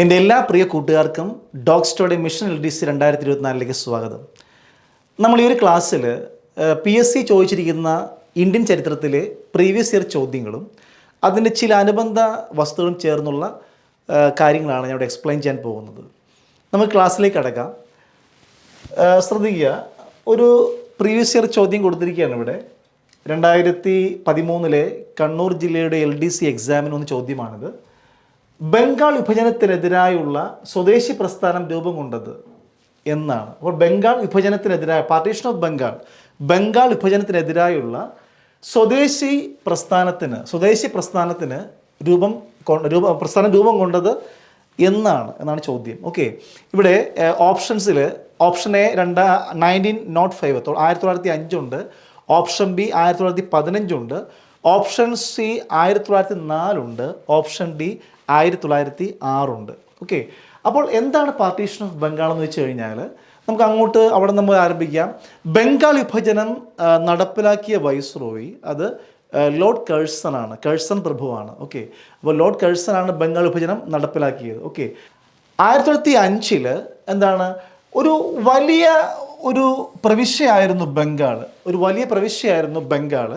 എന്റെ എല്ലാ പ്രിയ കൂട്ടുകാർക്കും ഡോഗ് സ്റ്റോഡി മിഷൻ എൽ ഡി സി രണ്ടായിരത്തി ഇരുപത്തിനാലിലേക്ക് സ്വാഗതം. നമ്മൾ ഈ ഒരു ക്ലാസ്സിൽ പി എസ് സി ചോദിച്ചിരിക്കുന്ന ഇന്ത്യൻ ചരിത്രത്തിലെ പ്രീവിയസ് ഇയർ ചോദ്യങ്ങളും അതിന്റെ ചില അനുബന്ധ വസ്തുക്കളും ചേർന്നുള്ള കാര്യങ്ങളാണ് ഞാൻ ഇവിടെ എക്സ്പ്ലെയിൻ ചെയ്യാൻ പോകുന്നത്. നമുക്ക് ക്ലാസ്സിലേക്ക് അടക്കാം ശ്രദ്ധിക്കുക ഒരു പ്രീവിയസ് ഇയർ ചോദ്യം കൊടുത്തിരിക്കുകയാണ് ഇവിടെ. രണ്ടായിരത്തി പതിമൂന്നിലെ കണ്ണൂർ ജില്ലയുടെ എൽ ഡി സി എക്സാമിന് ഒന്ന് ചോദ്യമാണിത്. ബംഗാൾ വിഭജനത്തിനെതിരായുള്ള സ്വദേശി പ്രസ്ഥാനം രൂപം കൊണ്ടത് എന്നാണ്. അപ്പോൾ ബംഗാൾ വിഭജനത്തിനെതിരായ പാർട്ടീഷൻ ഓഫ് ബംഗാൾ ബംഗാൾ വിഭജനത്തിനെതിരായുള്ള സ്വദേശി പ്രസ്ഥാനത്തിന് സ്വദേശി പ്രസ്ഥാനത്തിന് രൂപം രൂപ പ്രസ്ഥാനം രൂപം കൊണ്ടത് എന്നാണ് എന്നാണ് ചോദ്യം. ഓക്കെ ഇവിടെ ഓപ്ഷൻസിൽ ഓപ്ഷൻ എ രണ്ട് നയന്റീൻ നോട്ട് ഫൈവ് ആയിരത്തി തൊള്ളായിരത്തി അഞ്ചുണ്ട് ഓപ്ഷൻ ബി ആയിരത്തി തൊള്ളായിരത്തി പതിനഞ്ചുണ്ട് ഓപ്ഷൻ സി ആയിരത്തി തൊള്ളായിരത്തി നാലുണ്ട് ഓപ്ഷൻ ഡി ആയിരത്തി തൊള്ളായിരത്തി ആറുണ്ട് ഓക്കെ അപ്പോൾ എന്താണ് പാർട്ടീഷൻ ഓഫ് ബംഗാൾ എന്ന് വെച്ച് കഴിഞ്ഞാൽ നമുക്ക് അങ്ങോട്ട് അവിടെ നമ്മൾ ആരംഭിക്കാം. ബംഗാൾ വിഭജനം നടപ്പിലാക്കിയ വൈസ്രോയി അത് ലോർഡ് കേഴ്സൺ ആണ്. കേഴ്സൺ പ്രഭുവാണ്. ഓക്കെ അപ്പോൾ ലോർഡ് കേഴ്സൺ ആണ് ബംഗാൾ വിഭജനം നടപ്പിലാക്കിയത്. ഓക്കെ ആയിരത്തി തൊള്ളായിരത്തി അഞ്ചിൽ എന്താണ്? ഒരു വലിയ ഒരു പ്രവിശ്യയായിരുന്നു ബംഗാൾ ഒരു വലിയ പ്രവിശ്യയായിരുന്നു ബംഗാൾ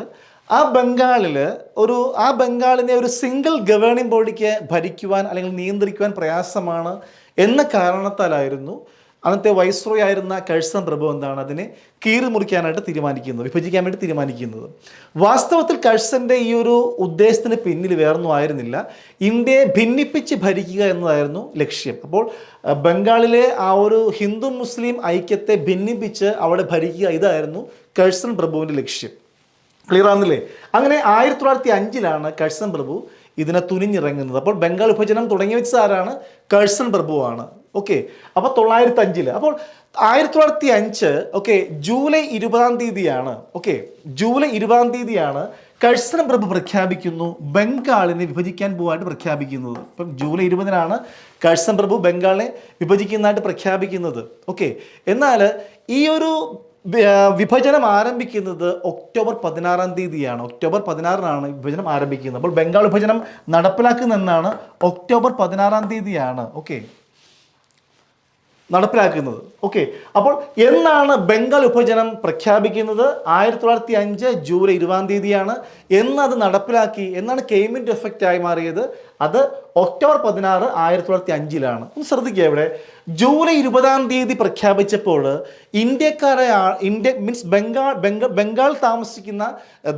ആ ബംഗാളിൽ ഒരു ആ ബംഗാളിനെ ഒരു സിംഗിൾ ഗവേണിംഗ് ബോഡിക്ക് ഭരിക്കുവാൻ അല്ലെങ്കിൽ നിയന്ത്രിക്കുവാൻ പ്രയാസമാണ് എന്ന കാരണത്താലായിരുന്നു അന്നത്തെ വൈസ്രോയ് ആയിരുന്ന കഴ്സൺ പ്രഭു എന്താണ് അതിനെ കീറി മുറിക്കാനായിട്ട് തീരുമാനിക്കുന്നത് വിഭജിക്കാൻ വേണ്ടി തീരുമാനിക്കുന്നത്. വാസ്തവത്തിൽ കഴ്സന്റെ ഈ ഒരു ഉദ്ദേശത്തിന് പിന്നിൽ വേറൊന്നും ആയിരുന്നില്ല. ഇന്ത്യയെ ഭിന്നിപ്പിച്ച് ഭരിക്കുക എന്നതായിരുന്നു ലക്ഷ്യം. അപ്പോൾ ബംഗാളിലെ ആ ഒരു ഹിന്ദു മുസ്ലിം ഐക്യത്തെ ഭിന്നിപ്പിച്ച് അവിടെ ഭരിക്കുക ഇതായിരുന്നു കഴ്സൺ പ്രഭുവിന്റെ ലക്ഷ്യം. ക്ലിയർ ആകുന്നില്ലേ അങ്ങനെ ആയിരത്തി തൊള്ളായിരത്തി അഞ്ചിലാണ് കഴ്സൺ പ്രഭു ഇതിനെ തുനിഞ്ഞിറങ്ങുന്നത്. അപ്പോൾ ബംഗാൾ വിഭജനം തുടങ്ങി വെച്ച ആരാണ്? കഴ്സൺ പ്രഭുവാണ്. ഓക്കെ. അപ്പോൾ തൊള്ളായിരത്തി അഞ്ചിൽ അപ്പോൾ ആയിരത്തി തൊള്ളായിരത്തി അഞ്ച് ഓക്കെ ജൂലൈ ഇരുപതാം തീയതിയാണ്. ഓക്കെ ജൂലൈ ഇരുപതാം തീയതിയാണ് കഴ്സൺ പ്രഭു പ്രഖ്യാപിക്കുന്നു ബംഗാളിനെ വിഭജിക്കാൻ പോവായിട്ട് പ്രഖ്യാപിക്കുന്നത്. ഇപ്പം ജൂലൈ ഇരുപതിനാണ് കഴ്സൺ പ്രഭു ബംഗാളിനെ വിഭജിക്കുന്നതായിട്ട് പ്രഖ്യാപിക്കുന്നത്. ഓക്കെ എന്നാൽ ഈ ഒരു വിഭജനം ആരംഭിക്കുന്നത് ഒക്ടോബർ പതിനാറാം തീയതിയാണ്. ഒക്ടോബർ പതിനാറിനാണ് വിഭജനം ആരംഭിക്കുന്നത്. അപ്പോൾ ബംഗാൾ വിഭജനം നടപ്പിലാക്കുന്നതെന്നാണ് ഒക്ടോബർ പതിനാറാം തീയതിയാണ്. ഓക്കെ. നടപ്പിലാക്കുന്നത്. ഓക്കെ. അപ്പോൾ എന്നാണ് ബംഗാൾ വിഭജനം പ്രഖ്യാപിക്കുന്നത്? ആയിരത്തി തൊള്ളായിരത്തി അഞ്ച് ജൂലൈ ഇരുപതാം തീയതിയാണ്. എന്നത് നടപ്പിലാക്കി എന്നാണ് കെയ്മിന്റെ എഫക്റ്റായി മാറിയത്? അത് ഒക്ടോബർ പതിനാറ് ആയിരത്തി തൊള്ളായിരത്തി അഞ്ചിലാണ് ഒന്ന് ശ്രദ്ധിക്കുക ഇവിടെ. ജൂലൈ ഇരുപതാം തീയതി പ്രഖ്യാപിച്ചപ്പോൾ ഇന്ത്യക്കാരെ ഇന്ത്യ മീൻസ് ബംഗാൾ ബംഗാൾ ബംഗാൾ താമസിക്കുന്ന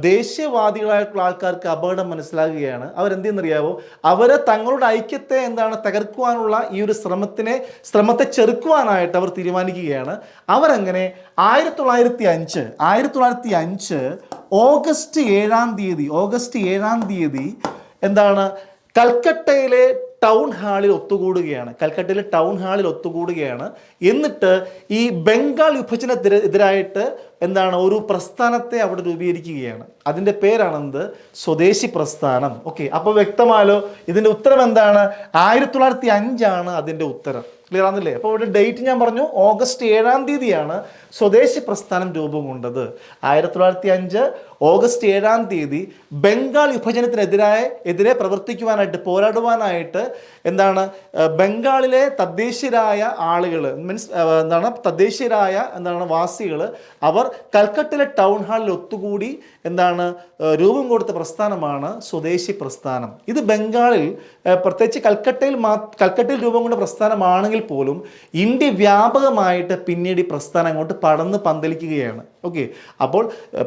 ദേശീയവാദികളായിട്ടുള്ള ആൾക്കാർക്ക് അപകടം മനസ്സിലാകുകയാണ്. അവരെന്തെന്നറിയാവോ അവരെ തങ്ങളുടെ ഐക്യത്തെ എന്താണ് തകർക്കുവാനുള്ള ഈ ഒരു ശ്രമത്തിനെ ശ്രമത്തെ ചെറുക്കുവാനായിട്ട് അവർ തീരുമാനിക്കുകയാണ്. അവരങ്ങനെ ആയിരത്തി തൊള്ളായിരത്തി അഞ്ച് ആയിരത്തി തൊള്ളായിരത്തി അഞ്ച് ഓഗസ്റ്റ് ഏഴാം തീയതി ഓഗസ്റ്റ് ഏഴാം തീയതി എന്താണ് കൽക്കട്ടയിലെ ടൗൺ ഹാളിൽ ഒത്തുകൂടുകയാണ്. കൽക്കട്ടയിലെ ടൗൺ ഹാളിൽ ഒത്തുകൂടുകയാണ്. എന്നിട്ട് ഈ ബംഗാൾ വിഭജനത്തിന് എതിരായിട്ട് എന്താണ് ഒരു പ്രസ്ഥാനത്തെ അവിടെ രൂപീകരിക്കുകയാണ്. അതിന്റെ പേരാണെന്ത്? സ്വദേശി പ്രസ്ഥാനം. ഓക്കെ അപ്പോൾ വ്യക്തമാലോ? ഇതിന്റെ ഉത്തരം എന്താണ്? ആയിരത്തി തൊള്ളായിരത്തി അഞ്ചാണ് അതിന്റെ ഉത്തരം. ക്ലിയർ ആണെന്നില്ലേ അപ്പോൾ ഇവിടെ ഡേറ്റ് ഞാൻ പറഞ്ഞു. ഓഗസ്റ്റ് ഏഴാം തീയതിയാണ് സ്വദേശി പ്രസ്ഥാനം രൂപം കൊണ്ടത്. ആയിരത്തി തൊള്ളായിരത്തി അഞ്ച് ഓഗസ്റ്റ് ഏഴാം തീയതി ബംഗാൾ വിഭജനത്തിനെതിരായ എതിരെ പ്രവർത്തിക്കുവാനായിട്ട് പോരാടുവാനായിട്ട് എന്താണ് ബംഗാളിലെ തദ്ദേശീയരായ ആളുകൾ മീൻസ് എന്താണ് തദ്ദേശീയരായ എന്താണ് വാസികൾ അവർ കൽക്കട്ടിലെ ടൗൺ ഹാളിൽ ഒത്തുകൂടി എന്താണ് രൂപം കൊടുത്ത പ്രസ്ഥാനമാണ് സ്വദേശി പ്രസ്ഥാനം. ഇത് ബംഗാളിൽ പ്രത്യേകിച്ച് കൽക്കട്ടയിൽ മാ കൽക്കട്ടയിൽ രൂപം കൊണ്ട പ്രസ്ഥാനമാണെങ്കിൽ പോലും ഇന്ത്യ വ്യാപകമായിട്ട് പിന്നീട് ഈ പ്രസ്ഥാനം അങ്ങോട്ട് പടന്ന് പന്തലിക്കുകയാണ്. ഓക്കെ. അപ്പോൾ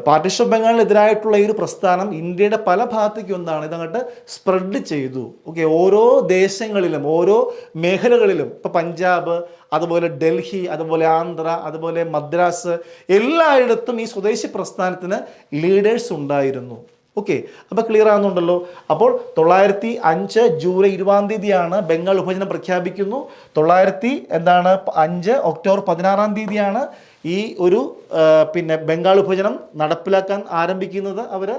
പാർട്ടിഷൻ ബംഗാളിനെതിരായിട്ടുള്ള ഈ ഒരു പ്രസ്ഥാനം ഇന്ത്യയുടെ പല ഭാഗത്തേക്കും എന്താണ് ഇതങ്ങോട്ട് സ്പ്രെഡ് ചെയ്തു. ഓക്കെ ഓരോ ദേശങ്ങളിലും ഓരോ മേഖലകളിലും ഇപ്പോൾ പഞ്ചാബ് അതുപോലെ ഡൽഹി അതുപോലെ ആന്ധ്ര അതുപോലെ മദ്രാസ് എല്ലായിടത്തും ഈ സ്വദേശി പ്രസ്ഥാനത്തിന് ലീഡേഴ്സ് ഉണ്ടായിരുന്നു. ഓക്കെ അപ്പോൾ ക്ലിയർ ആകുന്നുണ്ടല്ലോ അപ്പോൾ തൊള്ളായിരത്തി അഞ്ച് ജൂലൈ ഇരുപതാം തീയതിയാണ് ബംഗാൾ വിഭജനം പ്രഖ്യാപിക്കുന്നു. തൊള്ളായിരത്തി എന്താണ് അഞ്ച് ഒക്ടോബർ പതിനാറാം തീയതിയാണ് ഈ ഒരു പിന്നെ ബംഗാൾ വിഭജനം നടപ്പിലാക്കാൻ ആരംഭിക്കുന്നത് അവർ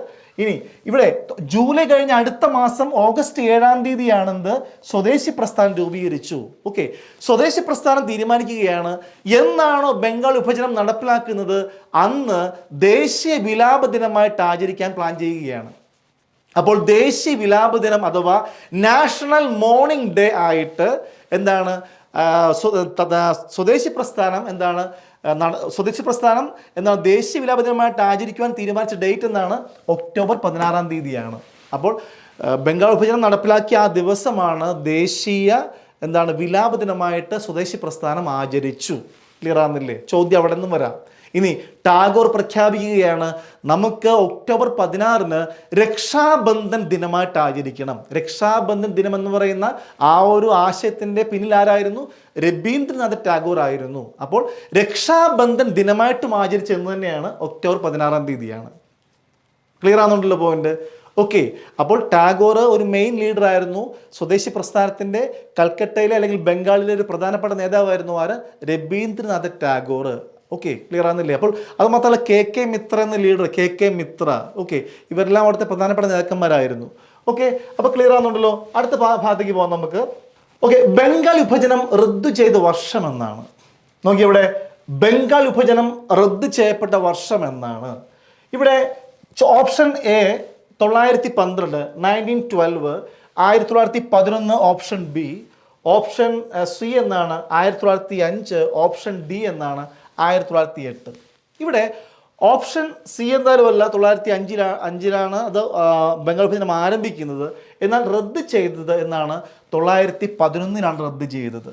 ഇനി ഇവിടെ ജൂലൈ കഴിഞ്ഞ അടുത്ത മാസം ഓഗസ്റ്റ് ഏഴാം തീയതിയാണെന്ന് സ്വദേശി പ്രസ്ഥാനം രൂപീകരിച്ചു. ഓക്കെ. സ്വദേശി പ്രസ്ഥാനം തീരുമാനിക്കുകയാണ്. എന്നാണോ ബംഗാൾ വിഭജനം നടപ്പിലാക്കുന്നത്? അന്ന് ദേശീയ വിലാപ ദിനമായിട്ട് ആചരിക്കാൻ പ്ലാൻ ചെയ്യുകയാണ്. അപ്പോൾ ദേശീയ വിലാപ ദിനം അഥവാ നാഷണൽ മോർണിംഗ് ഡേ ആയിട്ട് എന്താണ് സ്വദേശി പ്രസ്ഥാനം എന്താണ് സ്വദേശി പ്രസ്ഥാനം എന്നാൽ ദേശീയ വിലാപദിനമായിട്ട് ആചരിക്കുവാൻ തീരുമാനിച്ച ഡേറ്റ് എന്നാണ് ഒക്ടോബർ പതിനാറാം തീയതിയാണ്. അപ്പോൾ ബംഗാൾ വിഭജനം നടപ്പിലാക്കിയ ആ ദിവസമാണ് ദേശീയ എന്താണ് വിലാപ ദിനമായിട്ട് സ്വദേശി പ്രസ്ഥാനം ആചരിച്ചു. ക്ലിയർ ആകുന്നില്ലേ ചോദ്യം അവിടെ നിന്നും വരാം. ഇനി ടാഗോർ പ്രഖ്യാപിക്കുകയാണ് നമുക്ക് ഒക്ടോബർ പതിനാറിന് രക്ഷാബന്ധൻ ദിനമായിട്ട് ആചരിക്കണം. രക്ഷാബന്ധൻ ദിനം എന്ന് പറയുന്ന ആ ഒരു ആശയത്തിന്റെ പിന്നിൽ ആരായിരുന്നു? രവീന്ദ്രനാഥ് ടാഗോർ ആയിരുന്നു. അപ്പോൾ രക്ഷാബന്ധൻ ദിനമായിട്ടും ആചരിച്ചെന്ന് തന്നെയാണ് ഒക്ടോബർ പതിനാറാം തീയതിയാണ്. Clear ആണെന്നുണ്ടല്ലോ point? ഓക്കെ അപ്പോൾ ടാഗോർ ഒരു മെയിൻ ലീഡർ ആയിരുന്നു. സ്വദേശി പ്രസ്ഥാനത്തിന്റെ കൽക്കട്ടയിലെ അല്ലെങ്കിൽ ബംഗാളിലെ ഒരു പ്രധാനപ്പെട്ട നേതാവായിരുന്നു ആര്? രവീന്ദ്രനാഥ് ടാഗോർ. ഓക്കെ ക്ലിയർ ആകുന്നില്ലേ അപ്പോൾ അത് മാത്രമല്ല കെ കെ മിത്ര എന്ന leader K K Mitra. Okay ഇവരെല്ലാം അവിടുത്തെ പ്രധാനപ്പെട്ട നേതാക്കന്മാരായിരുന്നു. ഓക്കെ അപ്പോൾ ക്ലിയർ ആകുന്നുണ്ടല്ലോ അടുത്ത ഭാഗത്തേക്ക് പോകാം നമുക്ക്. ഓക്കെ ബംഗാൾ വിഭജനം റദ്ദു ചെയ്ത വർഷം എന്നാണ്. നോക്കി ഇവിടെ. ബംഗാൾ വിഭജനം റദ്ദു ചെയ്യപ്പെട്ട വർഷം എന്നാണ്. ഇവിടെ ഓപ്ഷൻ എ തൊള്ളായിരത്തി പന്ത്രണ്ട് നയന്റീൻ ട്വൽവ് ആയിരത്തി തൊള്ളായിരത്തി പതിനൊന്ന് ഓപ്ഷൻ ബി ഓപ്ഷൻ സി എന്നാണ് ആയിരത്തി തൊള്ളായിരത്തി അഞ്ച് ഓപ്ഷൻ ഡി എന്നാണ് ആയിരത്തി തൊള്ളായിരത്തി എട്ട് ഇവിടെ ഓപ്ഷൻ സി എന്തായാലും അല്ല തൊള്ളായിരത്തി അഞ്ചിലാ അഞ്ചിലാണ് അത് ബംഗാൾ വിഭജനം ആരംഭിക്കുന്നത്. എന്നാൽ റദ്ദ് ചെയ്തത് എന്നാണ് തൊള്ളായിരത്തി പതിനൊന്നിനാണ് റദ്ദ് ചെയ്തത്.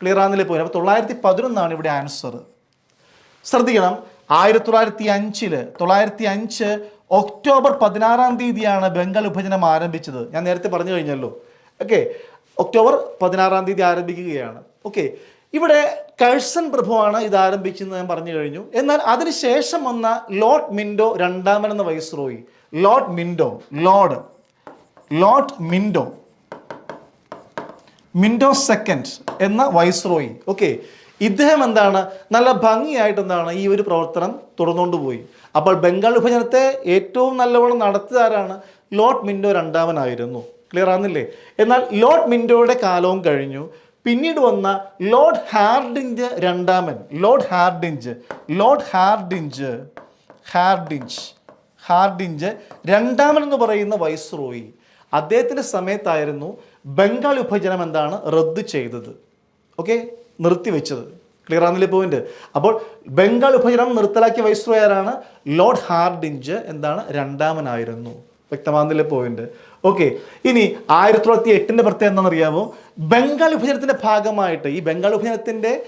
ക്ലിയർ ആണെന്നില്ല പോയി അപ്പോൾ തൊള്ളായിരത്തി പതിനൊന്നാണ് ഇവിടെ ആൻസർ ശ്രദ്ധിക്കണം. ആയിരത്തി തൊള്ളായിരത്തി അഞ്ചിൽ തൊള്ളായിരത്തി അഞ്ച് ഒക്ടോബർ പതിനാറാം തീയതിയാണ് ബംഗാൾ വിഭജനം ആരംഭിച്ചത്. ഞാൻ നേരത്തെ പറഞ്ഞു കഴിഞ്ഞല്ലോ. ഓക്കെ ഒക്ടോബർ പതിനാറാം തീയതി ആരംഭിക്കുകയാണ്. ഓക്കെ ഇവിടെ കഴ്സൺ പ്രഭുവാണ് ഇത് ആരംഭിക്കുന്നത് ഞാൻ പറഞ്ഞു കഴിഞ്ഞു. എന്നാൽ അതിനുശേഷം വന്ന ലോർഡ് മിൻഡോ രണ്ടാമൻ എന്ന viceroy. Lord Minto Lord Lord Minto Minto second എന്ന വൈസ്രോയി. ഓക്കെ ഇദ്ദേഹം എന്താണ്? നല്ല ഭംഗിയായിട്ട് എന്താണ് ഈ ഒരു പ്രവർത്തനം തുടർന്നുകൊണ്ട് പോയി. അപ്പോൾ ബംഗാൾ വിഭജനത്തെ ഏറ്റവും നല്ലവണ്ണം നടത്തിയതാരാണ് ലോർഡ് മിൻഡോ രണ്ടാമനായിരുന്നു. ക്ലിയർ ആകുന്നില്ലേ എന്നാൽ ലോർഡ് മിൻഡോയുടെ കാലവും കഴിഞ്ഞു. പിന്നീട് വന്ന ലോർഡ് ഹാർഡിഞ്ച് രണ്ടാമൻ. Lord Hardinge. Lord Hardinge. Hardinge. Hardinge രണ്ടാമൻ എന്ന് പറയുന്ന വൈസ്രോയി. അദ്ദേഹത്തിന്റെ സമയത്തായിരുന്നു ബംഗാൾ വിഭജനം എന്താണ്? റദ്ദ് ചെയ്തത്. ഓക്കെ? നിർത്തിവെച്ചത് ക്ലിയർ ആണെന്നില്ലേ പോയിന്റ് അപ്പോൾ ബംഗാൾ വിഭജനം നിർത്തലാക്കിയ വൈസ്രോയി ആരാണ്? ലോർഡ് ഹാർഡിഞ്ച് എന്താണ്? രണ്ടാമനായിരുന്നു. വ്യക്തമാകുന്നില്ലേ പോയിന്റ് ഓക്കെ. ഇനി ആയിരത്തി തൊള്ളായിരത്തി എട്ടിന്റെ പ്രത്യേകത എന്താണെന്നറിയാമോ ബംഗാൾ വിഭജനത്തിന്റെ ഭാഗമായിട്ട് ഈ ബംഗാൾ വിഭജനത്തിന്റെ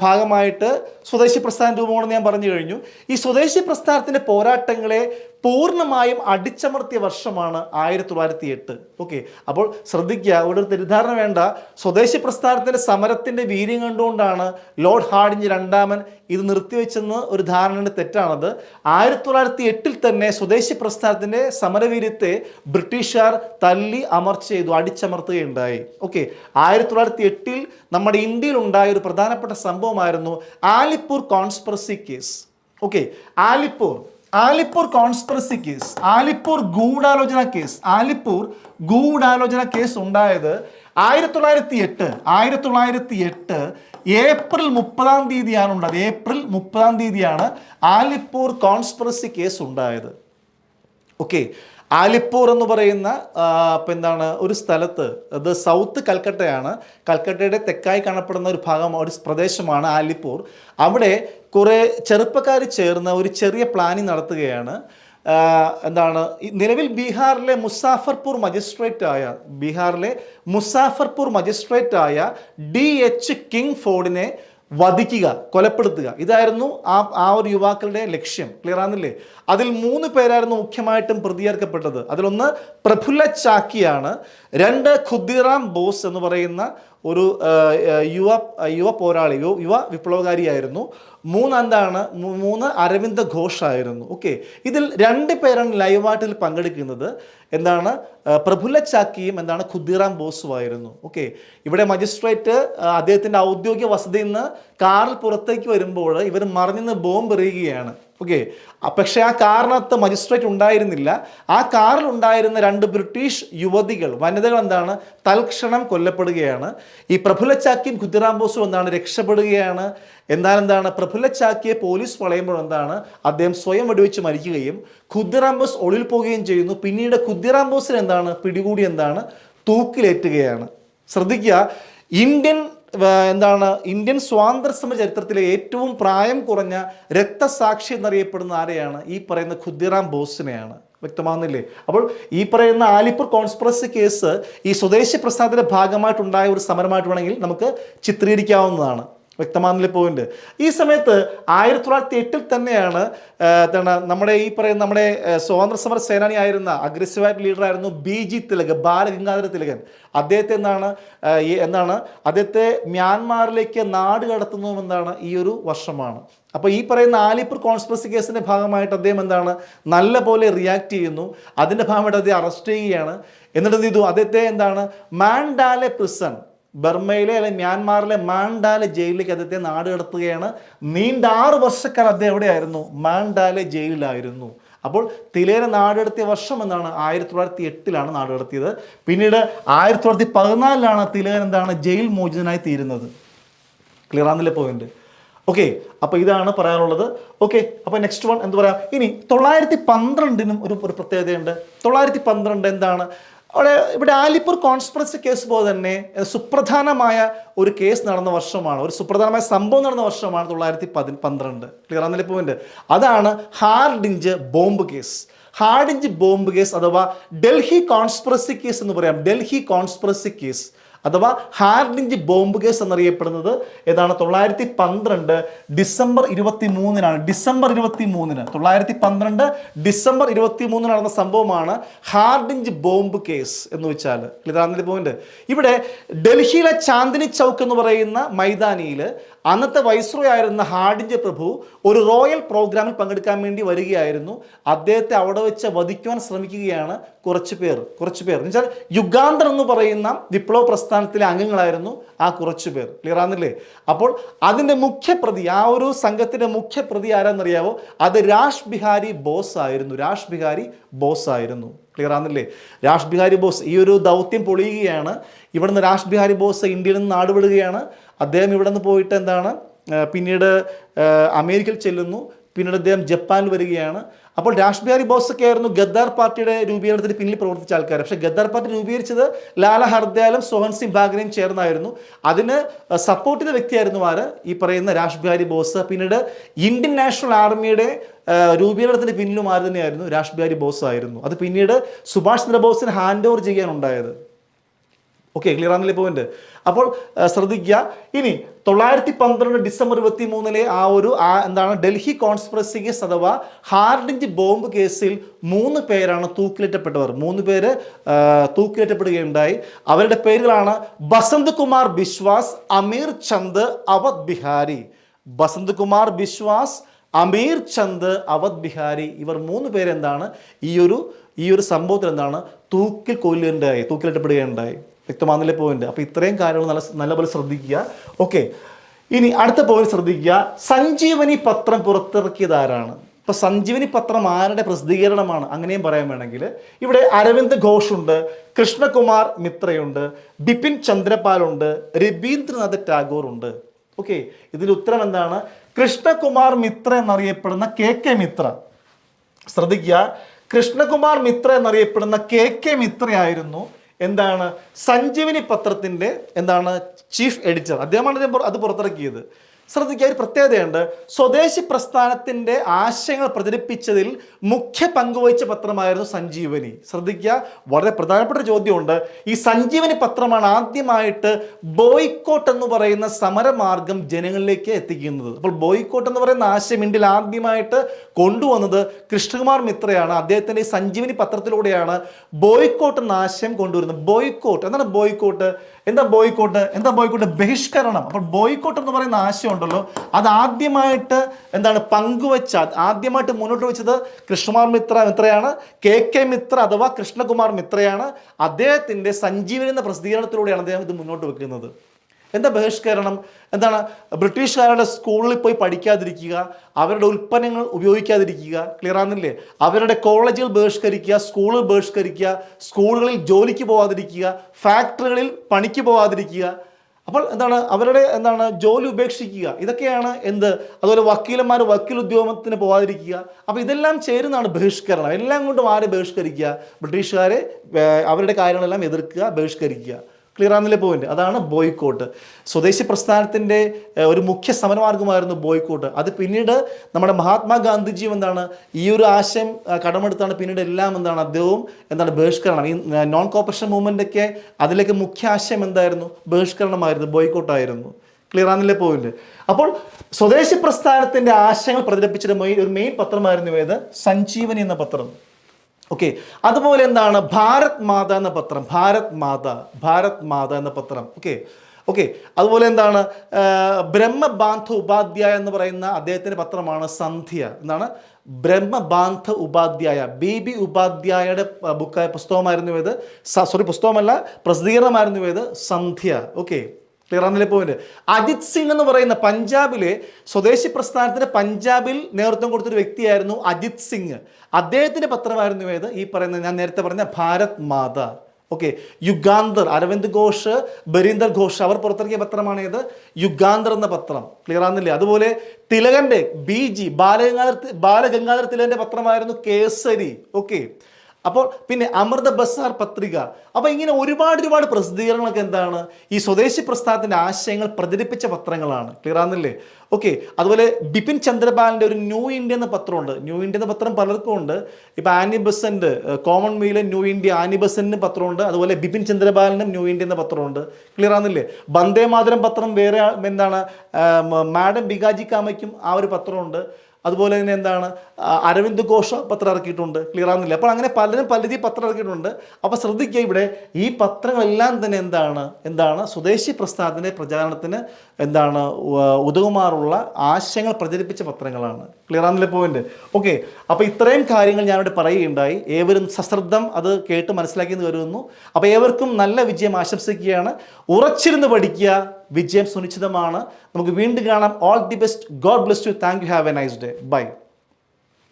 ഭാഗമായിട്ട് സ്വദേശി പ്രസ്ഥാനം രൂപമാണെന്ന് ഞാൻ പറഞ്ഞു കഴിഞ്ഞു. ഈ സ്വദേശി പ്രസ്ഥാനത്തിന്റെ പോരാട്ടങ്ങളെ പൂർണമായും അടിച്ചമർത്തിയ വർഷമാണ് ആയിരത്തി തൊള്ളായിരത്തി എട്ട് ഓക്കെ. അപ്പോൾ ശ്രദ്ധിക്കുക ഇവിടെ ഒരു തെറ്റിദ്ധാരണ വേണ്ട. സ്വദേശി പ്രസ്ഥാനത്തിന്റെ സമരത്തിന്റെ വീര്യം കണ്ടുകൊണ്ടാണ് ലോർഡ് ഹാർഡിഞ്ച് രണ്ടാമൻ ഇത് നിർത്തിവെച്ചെന്ന് ഒരു ധാരണയുടെ തെറ്റാണത്. ആയിരത്തി തൊള്ളായിരത്തി എട്ടിൽ തന്നെ സ്വദേശി പ്രസ്ഥാനത്തിന്റെ സമരവീര്യത്തെ ബ്രിട്ടീഷുകാർ തല്ലി അമർച്ച ചെയ്തു അടിച്ചമർത്തുകയുണ്ടായി. ഓക്കെ. ആയിരത്തി തൊള്ളായിരത്തി എട്ടിൽ നമ്മുടെ ഇന്ത്യയിൽ ഉണ്ടായ ഒരു പ്രധാനപ്പെട്ട സംഭവമായിരുന്നു Alipore conspiracy case. Okay Alipore Alipore conspiracy case Alipore ഗൂഢാലോചന കേസ് ആലിപ്പൂർ ഗൂഢാലോചന കേസ് ഉണ്ടായത് ആയിരത്തി തൊള്ളായിരത്തി എട്ട് ആയിരത്തി തൊള്ളായിരത്തി എട്ട് ഏപ്രിൽ മുപ്പതാം തീയതിയാണ് ഉണ്ടായത്. ഏപ്രിൽ മുപ്പതാം തീയതിയാണ് ആലിപ്പൂർ കോൺസ്പ്രസി കേസ് ഉണ്ടായത്. ഓക്കെ ആലിപ്പൂർ എന്ന് പറയുന്ന എന്താണ് ഒരു സ്ഥലത്ത്. അത് സൗത്ത് കൽക്കട്ടയാണ്. കൽക്കട്ടയുടെ തെക്കായി കാണപ്പെടുന്ന ഒരു ഭാഗം ഒരു പ്രദേശമാണ് ആലിപ്പൂർ. അവിടെ കുറേ ചെറുപ്പക്കാർ ചേർന്ന് ഒരു ചെറിയ പ്ലാനിങ് നടത്തുകയാണ്. എന്താണ് നിലവിൽ ബീഹാറിലെ മുസാഫർപൂർ മജിസ്ട്രേറ്റ് ആയ ബീഹാറിലെ മുസാഫർപൂർ മജിസ്ട്രേറ്റ് ആയ ഡി എച്ച് കിങ് ഫോർഡിനെ വധിക്കുക കൊലപ്പെടുത്തുക. ഇതായിരുന്നു ആ ആ ഒരു യുവാക്കളുടെ ലക്ഷ്യം. ക്ലിയർ ആണെന്നില്ലേ അതിൽ മൂന്ന് പേരായിരുന്നു മുഖ്യമായിട്ടും പ്രതിയേർക്കപ്പെട്ടത്. അതിലൊന്ന് പ്രഫുല്ല ചാക്കിയാണ് രണ്ട് ഖുദിറാം ബോസ് എന്ന് പറയുന്ന ഒരു യുവ യുവ പോരാളി യുവ വിപ്ലവകാരിയായിരുന്നു. മൂന്ന് എന്താണ്? മൂന്ന് അരവിന്ദ ഘോഷായിരുന്നു. ഓക്കെ ഇതിൽ രണ്ട് പേരാണ് ലൈവായിട്ട് ഇതിൽ പങ്കെടുക്കുന്നത്. എന്താണ് പ്രഫുല്ല ചാക്കിയും എന്താണ് ഖുദിറാം ബോസുമായിരുന്നു ഓക്കെ. ഇവിടെ മജിസ്ട്രേറ്റ് അദ്ദേഹത്തിന്റെ ഔദ്യോഗിക വസതിയിൽ നിന്ന് കാറിൽ പുറത്തേക്ക് വരുമ്പോൾ ഇവർ മറിഞ്ഞിന്ന് ബോംബ് എറിയുകയാണ് ഓക്കെ പക്ഷേ ആ കാറിനകത്ത് മജിസ്ട്രേറ്റ് ഉണ്ടായിരുന്നില്ല. ആ കാറിൽ ഉണ്ടായിരുന്ന രണ്ട് ബ്രിട്ടീഷ് യുവതികൾ വനിതകൾ എന്താണ്? തൽക്ഷണം കൊല്ലപ്പെടുകയാണ്. ഈ പ്രഫുല്ല ചാക്കിയും ഖുദിറാം ബോസും എന്താണ് രക്ഷപ്പെടുകയാണ്. എന്നാൽ എന്താണ്? പ്രഫുല്ല ചാക്കിയെ പോലീസ് വളയുമ്പോൾ എന്താണ്? അദ്ദേഹം സ്വയം വെടിവെച്ച് മരിക്കുകയും ഖുദിറാം ബോസ് ഒളിൽ പോവുകയും ചെയ്യുന്നു. പിന്നീട് ഖുദിറാം ബോസിന് എന്താണ്? പിടികൂടി എന്താണ്? തൂക്കിലേറ്റുകയാണ്. ശ്രദ്ധിക്കുക. ഇന്ത്യൻ എന്താണ് ഇന്ത്യൻ സ്വാതന്ത്ര്യ സമര ചരിത്രത്തിലെ ഏറ്റവും പ്രായം കുറഞ്ഞ രക്തസാക്ഷി എന്നറിയപ്പെടുന്ന ആരെയാണ്? ഈ പറയുന്ന ഖുദ്ദിറാം ബോസിനെയാണ്. വ്യക്തമാകുന്നില്ലേ അപ്പോൾ ഈ പറയുന്ന ആലിപ്പൂർ കോൺസ്പിറസി കേസ് ഈ സ്വദേശി പ്രസ്ഥാനത്തിന്റെ ഭാഗമായിട്ടുണ്ടായ ഒരു സമരമായിട്ട് വേണമെങ്കിൽ നമുക്ക് ചിത്രീകരിക്കാവുന്നതാണ്. വ്യക്തമാകുന്നില്ല പോയിന്റ് ഈ സമയത്ത് ആയിരത്തി തൊള്ളായിരത്തി എട്ടിൽ തന്നെയാണ് എന്താണ് നമ്മുടെ ഈ പറയുന്ന നമ്മുടെ സ്വാതന്ത്ര്യ സമര സേനാനി ആയിരുന്ന അഗ്രസീവായിട്ട് ലീഡർ ആയിരുന്നു ബി ജി തിലകൻ ബാലഗംഗാധര തിലകൻ. അദ്ദേഹത്തെ എന്താണ് എന്താണ് അദ്ദേഹത്തെ മ്യാൻമാറിലേക്ക് നാട് കടത്തുന്നതുമെന്നാണ് ഈ ഒരു വർഷമാണ്. അപ്പോൾ ഈ പറയുന്ന ആലിപ്പൂർ കോൺസ്പിറസി കേസിന്റെ ഭാഗമായിട്ട് അദ്ദേഹം എന്താണ് നല്ല പോലെ റിയാക്ട് ചെയ്യുന്നു. അതിന്റെ ഭാഗമായിട്ട് അദ്ദേഹം അറസ്റ്റ് ചെയ്യുകയാണ്. എന്നിട്ട് എന്ത് ചെയ്തു? അദ്ദേഹത്തെ എന്താണ് മാൻഡാലെ പ്രിസൺ ബർമയിലെ അല്ലെങ്കിൽ മ്യാൻമാറിലെ മാൻഡാലെ ജയിലിലേക്ക് അദ്ദേഹത്തെ നാട് കടത്തുകയാണ്. നീണ്ട ആറ് വർഷക്കാലം അദ്ദേഹം എവിടെയായിരുന്നു? മാൻഡാലെ ജയിലിലായിരുന്നു. അപ്പോൾ തിലേനെ നാടുകടത്തിയ വർഷം എന്നാണ് ആയിരത്തി തൊള്ളായിരത്തി എട്ടിലാണ് നാടുകടത്തിയത് പിന്നീട് ആയിരത്തി തൊള്ളായിരത്തി പതിനാലിലാണ് തിലേൻ എന്താണ് ജയിൽ മോചിതനായി തീരുന്നത്. ക്ലിയർ ആണെന്നില്ലേ പോയിന്റ് ഓക്കെ അപ്പോൾ ഇതാണ് പറയാനുള്ളത്. ഓക്കെ അപ്പോൾ നെക്സ്റ്റ് വൺ എന്ത് പറയാം? ഇനി തൊള്ളായിരത്തി പന്ത്രണ്ടിനും ഒരു ഒരു പ്രത്യേകതയുണ്ട്. തൊള്ളായിരത്തി പന്ത്രണ്ട് എന്താണ്? അവിടെ ഇവിടെ ആലിപ്പൂർ കോൺസ്പിറസി കേസ് പോലെ തന്നെ സുപ്രധാനമായ ഒരു കേസ് നടന്ന വർഷമാണ്. ഒരു സുപ്രധാനമായ സംഭവം നടന്ന വർഷമാണ് തൊള്ളായിരത്തി പതി പന്ത്രണ്ട്. ക്ലിയർ ആണെന്നില്ല പോയിന്റ് അതാണ് Hardinge bomb case. Hardinge bomb case അഥവാ ഡൽഹി കോൺസ്പിറസി കേസ് എന്ന് പറയാം. ഡൽഹി കോൺസ്പിറസി കേസ് അഥവാ ഹാർഡിഞ്ച് ബോംബ് കേസ് എന്നറിയപ്പെടുന്നത് ഏതാണ്? തൊള്ളായിരത്തി പന്ത്രണ്ട് ഡിസംബർ ഇരുപത്തി മൂന്നിനാണ് ഡിസംബർ ഇരുപത്തി മൂന്നിന് തൊള്ളായിരത്തി പന്ത്രണ്ട് ഡിസംബർ ഇരുപത്തി മൂന്നിന് നടന്ന സംഭവമാണ് ഹാർഡിഞ്ച് ബോംബ് കേസ് എന്ന് വെച്ചാൽ ക്ലിയർ പോയിന്റ് ഇവിടെ ഡൽഹിയിലെ ചാന്ദിനി ചൗക്ക് എന്ന് പറയുന്ന മൈതാനിയിൽ അന്നത്തെ വൈസ്രോയ് ആയിരുന്ന ഹാർഡിഞ്ച് പ്രഭു ഒരു റോയൽ പ്രോഗ്രാമിൽ പങ്കെടുക്കാൻ വേണ്ടി വരികയായിരുന്നു. അദ്ദേഹത്തെ അവിടെ വെച്ച് വധിക്കുവാൻ ശ്രമിക്കുകയാണ് കുറച്ച് പേർ. കുറച്ച് പേർ. എന്ന് വെച്ചാൽ യുഗാന്തർ എന്ന് പറയുന്ന വിപ്ലവ പ്രസ്ഥാനത്തിലെ അംഗങ്ങളായിരുന്നു ആ കുറച്ച് പേർ. ക്ലിയർ ആണെന്നില്ലേ അപ്പോൾ അതിന്റെ മുഖ്യപ്രതി ആ ഒരു സംഘത്തിന്റെ മുഖ്യപ്രതി ആരാന്നറിയാവോ? അത് രാഷ് ബിഹാരി ബോസ് ആയിരുന്നു. രാഷ് ബിഹാരി ബോസ് ആയിരുന്നു. ക്ലിയർ ആണെന്നില്ലേ രാഷ് ബിഹാരി ബോസ് ഈ ഒരു ദൗത്യം പൊളിയുകയാണ്. ഇവിടുന്ന് രാഷ് ബിഹാരി ബോസ് ഇന്ത്യയിൽ നിന്ന് നാടുവിടുകയാണ് അദ്ദേഹം ഇവിടെ നിന്ന് പോയിട്ട് എന്താണ്? പിന്നീട് അമേരിക്കയിൽ ചെല്ലുന്നു. പിന്നീട് അദ്ദേഹം ജപ്പാനിൽ വരികയാണ്. അപ്പോൾ രാഷ് ബിഹാരി ബോസൊക്കെ ആയിരുന്നു ഗദ്ദാർ പാർട്ടിയുടെ രൂപീകരണത്തിന് പിന്നിൽ പ്രവർത്തിച്ച ആൾക്കാർ. പക്ഷേ ഗദ്ദാർ പാർട്ടി രൂപീകരിച്ചത് ലാല ഹർദയാലും സോഹൻ സിംഗ് ബാഗ്നയും ചേർന്നായിരുന്നു. അതിന് സപ്പോർട്ട് ചെയ്ത വ്യക്തിയായിരുന്നു ആര്? ഈ പറയുന്ന രാഷ് ബിഹാരി ബോസ്. പിന്നീട് ഇന്ത്യൻ നാഷണൽ ആർമിയുടെ രൂപീകരണത്തിന് പിന്നിലും ആര് തന്നെയായിരുന്നു? രാഷ് ബിഹാരി ബോസ് ആയിരുന്നു. അത് പിന്നീട് സുഭാഷ് ചന്ദ്രബോസിന് ഹാൻഡ് ഓവർ ചെയ്യാനുണ്ടായത്. ഓക്കെ ക്ലിയർ ആണല്ലേ പോയിന്റ് അപ്പോൾ ശ്രദ്ധിക്കുക. ഇനി തൊള്ളായിരത്തി പന്ത്രണ്ട് ഡിസംബർ ഇരുപത്തി മൂന്നിലെ ആ ഒരു ആ എന്താണ് ഡൽഹി കോൺസ്പിറസി കേസ് അഥവാ ഹാർഡിഞ്ച് ബോംബ് കേസിൽ മൂന്ന് പേരാണ് തൂക്കിലേറ്റപ്പെട്ടവർ. മൂന്ന് പേര് തൂക്കിലേറ്റപ്പെടുകയുണ്ടായി. അവരുടെ പേരുകളാണ് ബസന്ത് കുമാർ ബിശ്വാസ് അമീർ ചന്ദ് അവധ് ബിഹാരി. ബസന്ത് കുമാർ ബിശ്വാസ് അമീർ ചന്ദ് അവധ് ബിഹാരി. ഇവർ മൂന്ന് പേരെന്താണ് ഈ ഒരു ഈ ഒരു സംഭവത്തിൽ എന്താണ് തൂക്കിൽ കൊല്ലുകയുണ്ടായി തൂക്കിലിട്ടപ്പെടുകയുണ്ടായി വ്യക്തമാകുന്നില്ലേ പോയിന്റ് അപ്പോൾ ഇത്രയും കാര്യങ്ങൾ നല്ല നല്ലപോലെ ശ്രദ്ധിക്കുക. ഓക്കെ ഇനി അടുത്ത പോയിന്റ് ശ്രദ്ധിക്കുക. സഞ്ജീവനി പത്രം പുറത്തിറക്കിയത് ആരാണ്? ഇപ്പൊ സഞ്ജീവനി പത്രം ആരുടെ പ്രസിദ്ധീകരണമാണ്? അങ്ങനെയും പറയാൻ വേണമെങ്കിൽ. ഇവിടെ അരവിന്ദ് ഘോഷ് ഉണ്ട് കൃഷ്ണകുമാർ മിത്രയുണ്ട് ബിപിൻ ചന്ദ്രപാലുണ്ട് രവീന്ദ്രനാഥ് ടാഗോർ ഉണ്ട് ഓക്കെ ഇതിന്റെ ഉത്തരം എന്താണ്? കൃഷ്ണകുമാർ മിത്ര എന്നറിയപ്പെടുന്ന കെ കെ മിത്ര. ശ്രദ്ധിക്കുക. കൃഷ്ണകുമാർ മിത്ര എന്നറിയപ്പെടുന്ന കെ കെ മിത്രയായിരുന്നു എന്താണ് സഞ്ജീവനി പത്രത്തിന്റെ എന്താണ് ചീഫ് എഡിറ്റർ. അദ്ദേഹമാണ് അത് പുറത്തിറക്കിയത്. ശ്രദ്ധിക്കുക ഒരു പ്രത്യേകതയുണ്ട്. സ്വദേശി പ്രസ്ഥാനത്തിന്റെ ആശയങ്ങൾ പ്രചരിപ്പിച്ചതിൽ മുഖ്യ പങ്കുവഹിച്ച പത്രമായിരുന്നു സഞ്ജീവനി. ശ്രദ്ധിക്കുക വളരെ പ്രധാനപ്പെട്ട ചോദ്യമുണ്ട്. ഈ സഞ്ജീവനി പത്രമാണ് ആദ്യമായിട്ട് ബോയ്ക്കോട്ട് എന്ന് പറയുന്ന സമരമാർഗം ജനങ്ങളിലേക്ക് എത്തിക്കുന്നത്. അപ്പോൾ ബോയ്ക്കോട്ട് എന്ന് പറയുന്ന ആശയം ഇന്ത്യയിൽ ആദ്യമായിട്ട് കൊണ്ടുവന്നത് കൃഷ്ണകുമാർ മിത്രയാണ്. അദ്ദേഹത്തിന്റെ ഈ സഞ്ജീവനി പത്രത്തിലൂടെയാണ് ബോയ്ക്കോട്ട് എന്ന ആശയം കൊണ്ടുവരുന്നത്. ബോയ്ക്കോട്ട് എന്താണ് ബോയ്ക്കോട്ട് എന്താ ബോയ്ക്കോട്ട്? എന്താ ബോയ്ക്കോട്ട്? ബഹിഷ്കരണം. അപ്പോൾ ബോയ്ക്കോട്ട് എന്ന് പറയുന്ന ആശയം ഉണ്ടല്ലോ. അത് ആദ്യമായിട്ട് എന്താണ് പങ്കുവച്ച ആദ്യമായിട്ട് മുന്നോട്ട് വെച്ചത് കൃഷ്ണകുമാർ മിത്ര മിത്രയാണ്. കെ കെ മിത്ര അഥവാ കൃഷ്ണകുമാർ മിത്രയാണ്. അദ്ദേഹത്തിന്റെ സഞ്ജീവൻ എന്ന പ്രസിദ്ധീകരണത്തിലൂടെയാണ് അദ്ദേഹം ഇത് മുന്നോട്ട് വെക്കുന്നത്. എന്താ ബഹിഷ്കരണം? എന്താണ് ബ്രിട്ടീഷുകാരുടെ സ്കൂളിൽ പോയി പഠിക്കാതിരിക്കുക അവരുടെ ഉൽപ്പന്നങ്ങൾ ഉപയോഗിക്കാതിരിക്കുക ക്ലിയർ ആകുന്നില്ലേ അവരുടെ കോളേജുകൾ ബഹിഷ്കരിക്കുക സ്കൂളുകൾ ബഹിഷ്കരിക്കുക സ്കൂളുകളിൽ ജോലിക്ക് പോകാതിരിക്കുക ഫാക്ടറികളിൽ പണിക്ക് പോകാതിരിക്കുക അപ്പോൾ എന്താണ് അവരുടെ എന്താണ് ജോലി ഉപേക്ഷിക്കുക. ഇതൊക്കെയാണ് എന്ത്? അതുപോലെ വക്കീലന്മാർ വക്കീൽ ഉദ്യോഗത്തിന് പോകാതിരിക്കുക അപ്പോൾ ഇതെല്ലാം ചേരുന്നതാണ് ബഹിഷ്കരണം. എല്ലാം കൊണ്ടും ആരെ ബഹിഷ്കരിക്കുക? ബ്രിട്ടീഷുകാരെ അവരുടെ കാര്യങ്ങളെല്ലാം എതിർക്കുക ബഹിഷ്കരിക്കുക. ക്ലിയർ ആണല്ലേ പോയിന്റ് അതാണ് ബോയ്ക്കോട്ട് സ്വദേശി പ്രസ്ഥാനത്തിന്റെ ഒരു മുഖ്യ സമരമാർഗമായിരുന്നു ബോയ്ക്കോട്ട് അത് പിന്നീട് നമ്മുടെ മഹാത്മാഗാന്ധിജി എന്താണ് ഈ ഒരു ആശയം കടമെടുത്താണ് പിന്നീട് എല്ലാം എന്താണ് അദ്ദേഹവും എന്താണ് ബഹിഷ്കരണം. ഈ നോൺ കോപ്പറേഷൻ മൂവ്മെന്റ് ഒക്കെ അതിലേക്ക് മുഖ്യ ആശയം എന്തായിരുന്നു? ബഹിഷ്കരണമായിരുന്നു ബോയ്ക്കോട്ടായിരുന്നു ക്ലിയർ ആണല്ലേ പോയിന്റ് അപ്പോൾ സ്വദേശി പ്രസ്ഥാനത്തിന്റെ ആശയങ്ങൾ പ്രചരിപ്പിച്ചിട്ട് മെയിൻ ഒരു മെയിൻ പത്രമായിരുന്നു ഏത്? സഞ്ജീവനി എന്ന പത്രം. ഓക്കെ അതുപോലെ എന്താണ്? ഭാരത് മാത എന്ന പത്രം. ഭാരത് മാത. ഭാരത് മാത എന്ന പത്രം. ഓക്കെ ഓക്കെ അതുപോലെ എന്താണ്? ബ്രഹ്മബാന്ധ ഉപാധ്യായ എന്ന് പറയുന്ന അദ്ദേഹത്തിന്റെ പത്രമാണ് സന്ധ്യ. എന്താണ്? ബ്രഹ്മബാന്ധ ഉപാധ്യായ. ബി ബി ഉപാധ്യായയുടെ ബുക്കായ പുസ്തകമായിരുന്നു ഇത്. സോറി പുസ്തകമല്ല പ്രസിദ്ധീകരണമായിരുന്നു ഇത്. സന്ധ്യ. ഓക്കെ ക്ലിയർ ആണെന്നില്ലേ പോയിന്റ് അജിത് സിംഗ് എന്ന് പറയുന്ന പഞ്ചാബിലെ സ്വദേശി പ്രസ്ഥാനത്തിന് പഞ്ചാബിൽ നേതൃത്വം കൊടുത്തൊരു വ്യക്തിയായിരുന്നു അജിത് സിംഗ്. അദ്ദേഹത്തിന്റെ പത്രമായിരുന്നു ഏത്? ഈ പറയുന്ന ഞാൻ നേരത്തെ പറഞ്ഞ ഭാരത് മാത. ഓക്കെ യുഗാന്തർ അരവിന്ദ് ഘോഷ് ബരീന്ദർ ഘോഷ് അവർ പുറത്തിറക്കിയ പത്രമാണ് ഏത്? യുഗാന്തർ എന്ന പത്രം. ക്ലിയർ ആകുന്നില്ലേ അതുപോലെ തിലകന്റെ ബി ജി ബാലഗംഗാധര ബാലഗംഗാധർ തിലകന്റെ പത്രമായിരുന്നു കേസരി. ഓക്കെ അപ്പോൾ പിന്നെ അമൃത ബസാർ പത്രിക. അപ്പോൾ ഇങ്ങനെ ഒരുപാട് ഒരുപാട് പ്രസിദ്ധീകരണങ്ങളൊക്കെ എന്താണ്? ഈ സ്വദേശി പ്രസ്ഥാനത്തിന്റെ ആശയങ്ങൾ പ്രചരിപ്പിച്ച പത്രങ്ങളാണ്. ക്ലിയർ ആണെന്നില്ലേ ഓക്കെ അതുപോലെ ബിപിൻ ചന്ദ്രപാലിന്റെ ഒരു ന്യൂ ഇന്ത്യ എന്ന പത്രമുണ്ട്. ന്യൂ ഇന്ത്യ എന്ന പത്രം പലർക്കും ഉണ്ട്. ഇപ്പോൾ Annie Besant Commonweal New India Annie ബസന്റിന് പത്രമുണ്ട്. അതുപോലെ ബിപിൻ ചന്ദ്രപാലിനും ന്യൂ ഇന്ത്യ എന്ന പത്രമുണ്ട്. ക്ലിയർ ആണെന്നില്ലേ വന്ദേ മാതരം പത്രം വേറെ എന്താണ് മാഡം ബികാജി കാമയ്ക്കും ആ ഒരു പത്രമുണ്ട്. അതുപോലെ തന്നെ എന്താണ് അരവിന്ദ് ഘോഷ പത്രം ഇറക്കിയിട്ടുണ്ട്. ക്ലിയർ ആകുന്നില്ല അപ്പോൾ അങ്ങനെ പലരും പല രീതി പത്രം ഇറക്കിയിട്ടുണ്ട്. അപ്പോൾ ശ്രദ്ധിക്കുക ഇവിടെ ഈ പത്രങ്ങളെല്ലാം തന്നെ എന്താണ് എന്താണ് സ്വദേശി പ്രസ്ഥാനത്തിന്റെ പ്രചാരണത്തിന് എന്താണ് ഉ- ഉതകുമാറുള്ള ആശയങ്ങൾ പ്രചരിപ്പിച്ച പത്രങ്ങളാണ്. ക്ലിയർ ആണല്ലേ പോയിന്റ് ഓക്കെ അപ്പോൾ ഇത്രയും കാര്യങ്ങൾ ഞാനിവിടെ പറയുകയുണ്ടായി. ഏവരും സശ്രദ്ധം അത് കേട്ട് മനസ്സിലാക്കി എന്ന് കരുതുന്നു. അപ്പോൾ ഏവർക്കും നല്ല വിജയം ആശംസിക്കുകയാണ്. ഉറച്ചിരുന്ന് പഠിക്കുക വിജയം സുനിശ്ചിതമാണ്. നമുക്ക് വീണ്ടും കാണാം. All the best God bless you thank you have a nice day bye